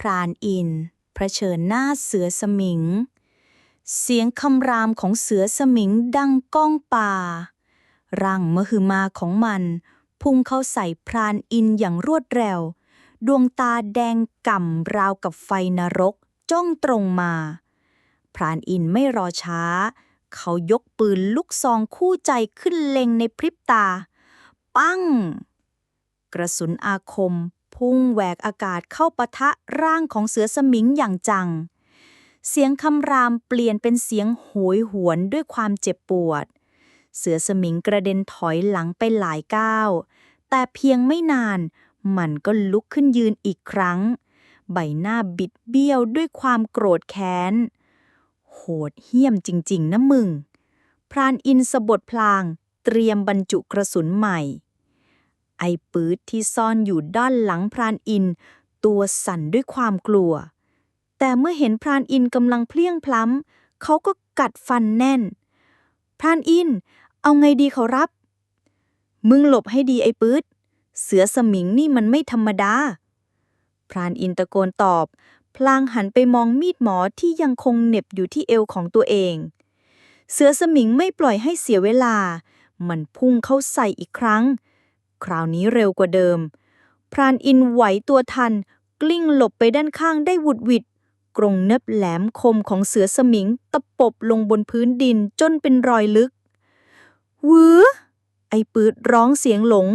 พรานอินเผชิญหน้าเสือสมิง เสียงคำรามของเสือสมิงดังก้องป่า ร่างมหึมาของมัน พุ่งเข้าใส่พรานอินอย่างรวดเร็ว ดวงตาแดงก่ำราวกับไฟนรกจ้องตรงมา พรานอินไม่รอช้า เขายกปืนลูกซองคู่ใจขึ้นเล็งในพริบตา ปั้ง กระสุนอาคม พุ่งแหวกอากาศเข้าปะทะร่างของเสือสมิงอย่างจัง เสียงคำรามเปลี่ยนเป็นเสียงโหยหวนด้วยความเจ็บปวด เสือสมิงกระเด็นถอยหลังไปหลายก้าว แต่เพียงไม่นาน มันก็ลุกขึ้นยืนอีกครั้ง ใบหน้าบิดเบี้ยวด้วยความโกรธแค้น โหดเหี้ยมจริง ๆนะมึง พรานอินสะบดพลาง เตรียมบรรจุกระสุนใหม่ ไอ้ปืดที่ซ่อนอยู่ด้านหลังพรานอิน ตัวสั่นด้วยความกลัว แต่เมื่อเห็นพรานอินกำลังเพลียงพล้ำเขาก็กัดฟันแน่น พรานอิน เอาไงดีเขารับ มึงหลบให้ดีไอ้ปืดเสือสมิงนี่มันไม่ธรรมดา พรานอินตะโกนตอบ พลางหันไปมองมีดหมอที่ยังคงเหน็บอยู่ที่เอวของตัวเอง เสือสมิงไม่ปล่อยให้เสียเวลา มันพุ่งเข้าใส่อีกครั้ง คราวนี้เร็วกว่าเดิม พรานอินไหวตัวทัน กลิ้งหลบไปด้านข้างได้วุดวิดกรงเน็บแหลมคมของเสือสมิง ตะปบลงบนพื้นดินจนเป็นรอยลึกวือไอปืดร้องเสียงหลง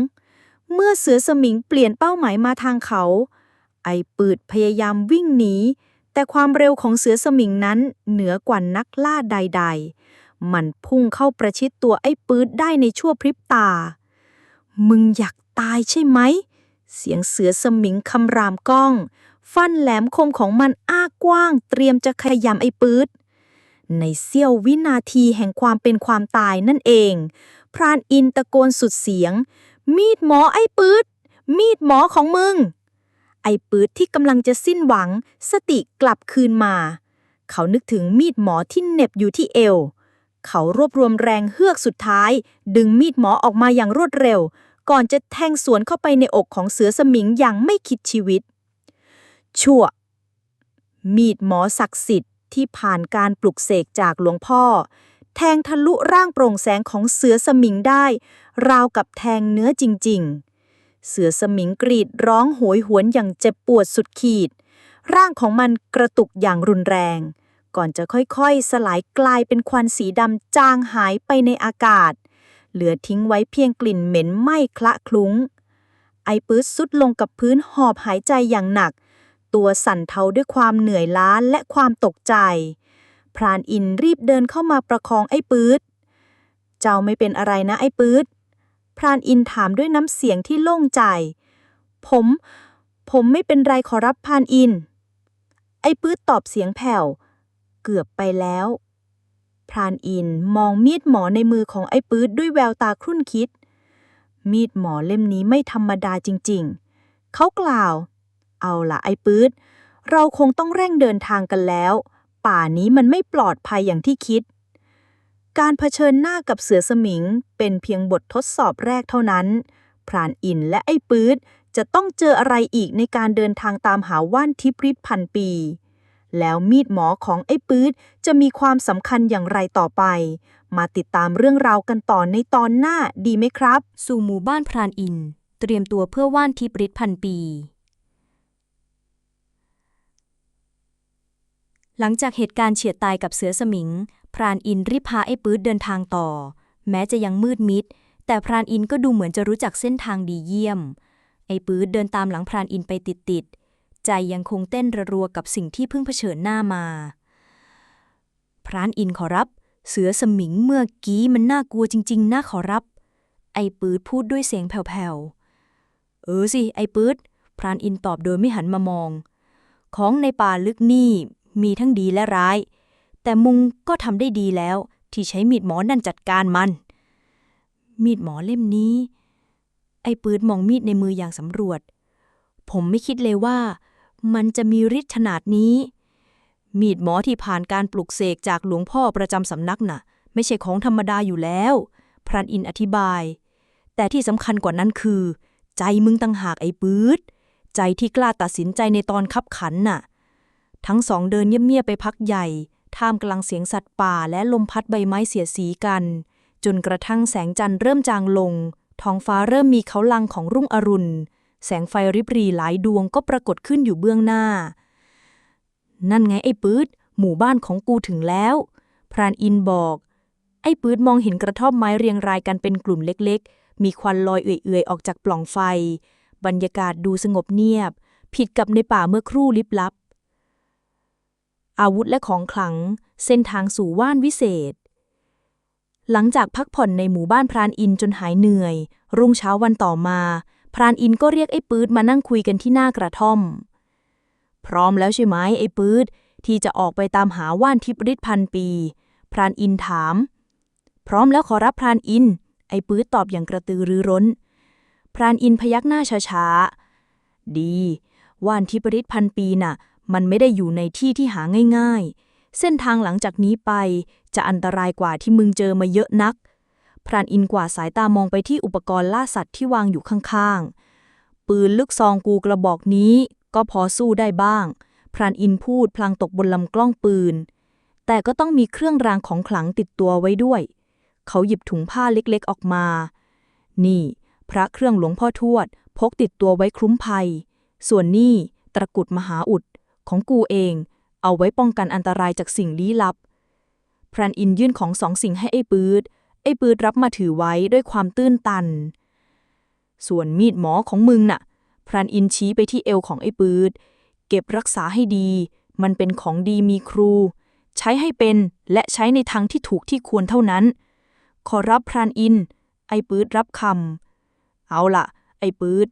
เมื่อเสือสมิงเปลี่ยนเป้าหมายมาทางเขา ไอปืดพยายามวิ่งหนี แต่ความเร็วของเสือสมิงนั้นเหนือกว่านักล่าใด ๆ มันพุ่งเข้าประชิดตัวไอปืดได้ในชั่วพริบตา มึงอยากตายใช่ไหม เสียงเสือสมิงคำรามก้อง ฟันแหลมคมของมันอ้ากว้าง เตรียมจะขยำไอ้ปืดในเสี้ยววินาทีแห่งความเป็นความตายนั่นเอง พรานอินตะโกนสุดเสียง มีดหมอไอ้ปืดมีดหมอของมึง ไอ้ปืดที่กำลังจะสิ้นหวัง สติกลับคืนมา เขานึกถึงมีดหมอที่เน็บอยู่ที่เอว เขารวบรวมแรงเฮือกสุดท้าย ดึงมีดหมอออกมาอย่างรวดเร็ว ก่อนจะแทงสวนเข้าไปในอกของเสือสมิงอย่างไม่คิดชีวิต ชั่ว มีดหมอศักดิ์สิทธิ์ที่ผ่านการปลุกเสกจากหลวงพ่อ แทงทะลุร่างโปร่งแสงของเสือสมิงได้ ราวกับแทงเนื้อจริง ๆ เสือสมิงกรีดร้องโหยหวนอย่างเจ็บปวดสุดขีด ร่างของมันกระตุกอย่างรุนแรง ก่อนจะค่อยๆ สลายกลายเป็นควันสีดำจางหายไปในอากาศ เหลือทิ้งไว้เพียงกลิ่นเหม็นไหม้คละคลุ้ง ไอปื๊ดสุดลงกับพื้นหอบหายใจอย่างหนัก ตัวสั่นเทาด้วยความเหนื่อยล้าและความตกใจ พรานอินรีบเดินเข้ามาประคองไอ้ปื๊ด เจ้าไม่เป็นอะไรนะไอ้ปื๊ด พรานอินถามด้วยน้ำเสียงที่โล่งใจ ผม ผมไม่เป็นไรขอรับพรานอิน ไอ้ปื๊ดตอบเสียงแผ่ว เกือบไปแล้ว พรานอินมองมีดหมอในมือของไอ้ปื๊ดด้วยแววตาครุ่นคิด มีดหมอเล่มนี้ไม่ธรรมดาจริงๆ เขากล่าว เอาล่ะไอ้ปื๊ด เราคงต้องเร่งเดินทางกันแล้ว ป่านี้มันไม่ปลอดภัยอย่างที่คิด การเผชิญหน้ากับเสือสมิงเป็นเพียงบททดสอบแรกเท่านั้น พรานอินและไอ้ปื๊ดจะต้องเจออะไรอีกในการเดินทางตามหาว่านทิพริพันปี แล้วมีดหมอของไอ้ปื๊ดจะมีความสำคัญอย่างไรต่อไป มาติดตามเรื่องราวกันต่อในตอนหน้าดีไหมครับ สู่หมู่บ้านพรานอิน เตรียมตัวเพื่อว่านทิพริษพันปี หลังจากเหตุการณ์เฉียดตายกับเสือสมิง พรานอินรีบพาไอ้ปื๊ดเดินทางต่อ แม้จะยังมืดมิด แต่พรานอินก็ดูเหมือนจะรู้จักเส้นทางดีเยี่ยม ไอ้ปื๊ดเดินตามหลังพรานอินไปติดๆ ใจยังคงเต้นระรัวกับสิ่งที่เพิ่งเผชิญหน้ามา พรานอินขอรับ เสือสมิงเมื่อกี้มันน่ากลัวจริง ๆนะขอรับ ไอ้ปื๊ดพูดด้วยเสียงแผ่วๆ เออสิ ไอ้ปื๊ดพรานอินตอบโดยไม่หันมามอง ของในป่าลึกนี่มีทั้งดีและร้าย แต่มุงก็ทำได้ดีแล้ว ที่ใช้มีดหมอนั่นจัดการมัน มีดหมอเล่มนี้ ไอ้ปื๊ดมองมีดในมืออย่างสำรวจผมไม่คิดเลยว่า มันจะมีฤทธิ์ขนาดนี้ มีดหมอที่ผ่านการปลุกเสกจากหลวงพ่อประจำสำนักน่ะ ไม่ใช่ของธรรมดาอยู่แล้ว พรานอินอธิบาย แต่ที่สำคัญกว่านั้นคือ ใจมึงตั้งหากไอ้ปื๊ด ใจที่กล้าตัดสินใจในตอนคับขันน่ะ ทั้งสองเดินเงียบๆไปพักใหญ่ ท่ามกลางเสียงสัตว์ป่าและลมพัดใบไม้เสียสีกัน จนกระทั่งแสงจันทร์เริ่มจางลง ท้องฟ้าเริ่มมีเขาลังของรุ่งอรุณ แสงไฟริบหรีหลายดวงก็ปรากฏขึ้นอยู่เบื้องหน้า นั่นไงไอ้ปื๊ด หมู่บ้านของกูถึงแล้ว พรานอินบอก ไอ้ปื๊ดมองเห็นกระท่อมไม้เรียงรายกันเป็นกลุ่มเล็กๆ มีควันลอยเอื่อยๆ ออกจากปล่องไฟ บรรยากาศดูสงบเงียบ ผิดกับในป่าเมื่อครู่ลิบลับ อาวุธและของขลัง เส้นทางสู่ว่านวิเศษหลังจากพักผ่อนในหมู่บ้านพรานอินจนหายเหนื่อย รุ่งเช้าวันต่อมา พรานอินก็เรียกไอ้ปื๊ดมานั่งคุยกันที่หน้ากระท่อม พร้อมแล้วใช่ไหมไอ้ปื๊ดที่จะออกไปตามหาว่านทิพย์ฤทธิ์พันปี พรานอินถาม พร้อมแล้วขอรับพรานอิน ไอ้ปื๊ดตอบอย่างกระตือรือร้น พรานอินพยักหน้าช้าๆ ดี ว่านทิพย์ฤทธิ์พันปีน่ะ มันไม่ได้อยู่ในที่ที่หาง่าย ๆ เส้นทางหลังจากนี้ไปจะอันตรายกว่าที่มึงเจอมาเยอะนัก พรานอินกว่าดสายตามองไปที่อุปกรณ์ล่าสัตว์ที่วางอยู่ข้างๆ ปืนลูกซองกูกระบอกนี้ก็พอสู้ได้บ้าง พรานอินพูดพลางตกบนลำกล้องปืน แต่ก็ต้องมีเครื่องรางของขลังติดตัวไว้ด้วย เขาหยิบถุงผ้าเล็กๆออกมา นี่ พระเครื่องหลวงพ่อทวด พกติดตัวไว้คลุ้มภัย ส่วนนี่ตะกุดมหาอุดของกูเอง เอาไว้ป้องกันอันตรายจากสิ่งลี้ลับ พรานอินยื่นของสองสิ่งให้ไอ้ปืด ไอ้ปืดรับมาถือไว้ด้วยความตื้นตัน ส่วนมีดหมอของมึงน่ะ พรานอินชี้ไปที่เอวของไอ้ปืดเก็บรักษาให้ดี มันเป็นของดีมีครู ใช้ให้เป็นและใช้ในทางที่ถูกที่ควรเท่านั้น ขอรับพรานอิน ไอ้ปืดรับคำเอาล่ะไอ้ปืด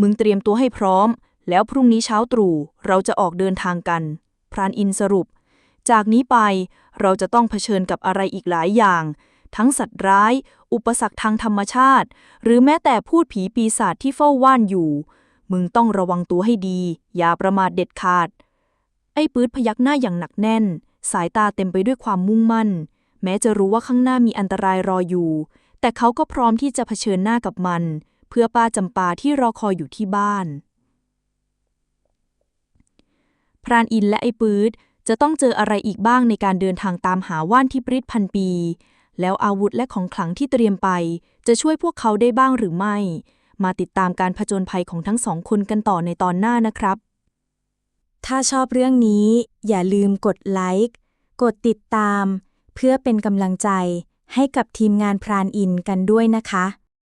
มึงเตรียมตัวให้พร้อม แล้วพรุ่งนี้เช้าตรู่เราจะออกเดินทางกัน พรานอินสรุป จากนี้ไปเราจะต้องเผชิญกับอะไรอีกหลายอย่าง ทั้งสัตว์ร้าย อุปสรรคทางธรรมชาติ หรือแม้แต่พูดผีปีศาจที่เฝ้าว่านอยู่ มึงต้องระวังตัวให้ดี อย่าประมาทเด็ดขาด ไอ้ปื๊ดพยักหน้าอย่างหนักแน่น สายตาเต็มไปด้วยความมุ่งมั่น แม้จะรู้ว่าข้างหน้ามีอันตรายรออยู่ แต่เขาก็พร้อมที่จะเผชิญหน้ากับมัน เพื่อป้าจำปาที่รอคอยอยู่ที่บ้าน พรานอินและไอ้ปื๊ดจะต้องเจออะไรอีกบ้างในการเดินทางตามหาว่านทิพริษพันปี แล้วอาวุธและของขลังที่เตรียมไป จะช่วยพวกเขาได้บ้างหรือไม่ มาติดตามการผจญภัยของทั้งสองคนกันต่อในตอนหน้านะครับ ถ้าชอบเรื่องนี้ อย่าลืมกดไลค์ กดติดตาม เพื่อเป็นกำลังใจให้กับทีมงานพรานอินกันด้วยนะคะ